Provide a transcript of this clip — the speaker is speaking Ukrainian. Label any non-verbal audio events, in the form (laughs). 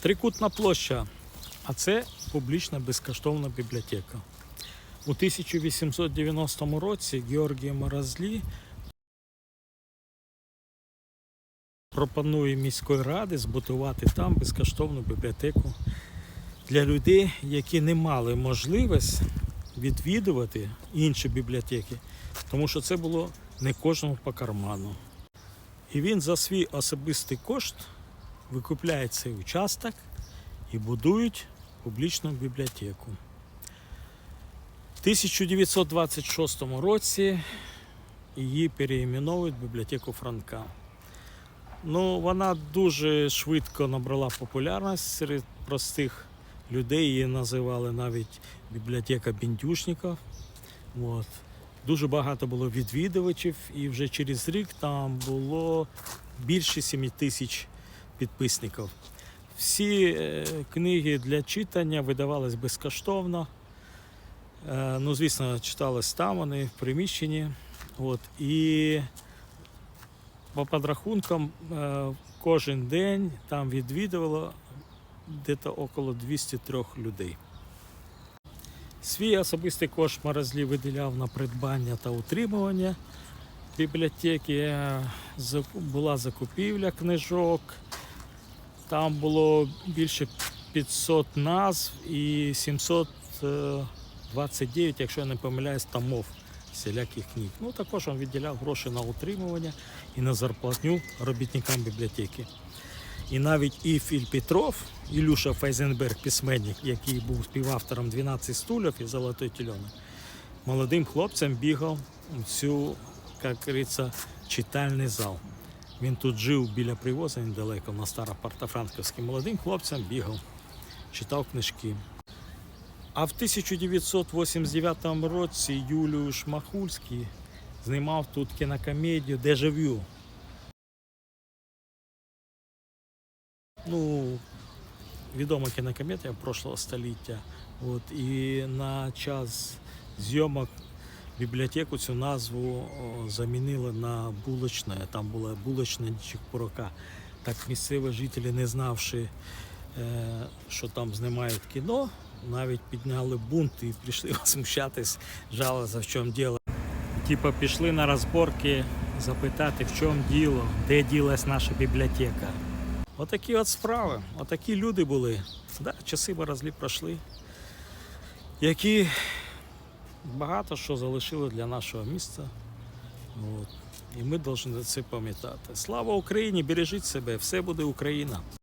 Трикутна площа, а це публічна безкоштовна бібліотека. У 1890 році Георгій Морозлі пропонує міської ради збудувати там безкоштовну бібліотеку для людей, які не мали можливість відвідувати інші бібліотеки, тому що це було не кожному по карману. І він за свій особистий кошт викупляє цей участок і будують публічну бібліотеку. В 1926 році її переіменовують в бібліотеку Франка. Ну, вона дуже швидко набрала популярність серед простих людей. Її називали навіть бібліотека біндюшників. От. Дуже багато було відвідувачів, і вже через рік там було більше 7 тисяч підписників. Всі е, книги для читання видавались безкоштовно. Е, ну, звісно, читались там вони в приміщенні. От. І по підрахункам е, кожен день там відвідувало десь около 203 людей. Свій особистий кошт Морозлі виділяв на придбання та утримування бібліотеки. Була закупівля книжок. Там було більше 500 назв і 729, якщо я не помиляюсь, томов всіляких книг. Ну також він відділяв гроші на утримування і на зарплатню робітникам бібліотеки. І навіть Іфіль Петров, Ілюша Фейзенберг, письменник, який був співавтором 12 стульів і Золотої тільони, молодим хлопцем бігав у цю, як говориться, читальний зал. Він тут жив біля привоза недалеко на Старопортофранківській. Молодим хлопцем бігав, читав книжки. А в 1989 році Юліуш Махульський знімав тут кінокомедію Дежавю. Ну, відома кінокомедія прошлого століття. От, і на час зйомок бібліотеку цю назву замінили на булочне. Там була булочна Чикпурака. Так місцеві жителі, не знавши, е, що там знімають кіно, навіть підняли бунт і прийшли (laughs) возмущатись, жалуватися, в чому діло. Типа пішли на розборки запитати, в чому діло, де ділась наша бібліотека. Отакі от справи, отакі люди були. Да, часи борозлі пройшли, які багато що залишили для нашого міста. От. І ми повинні це пам'ятати. Слава Україні! Бережіть себе, все буде Україна!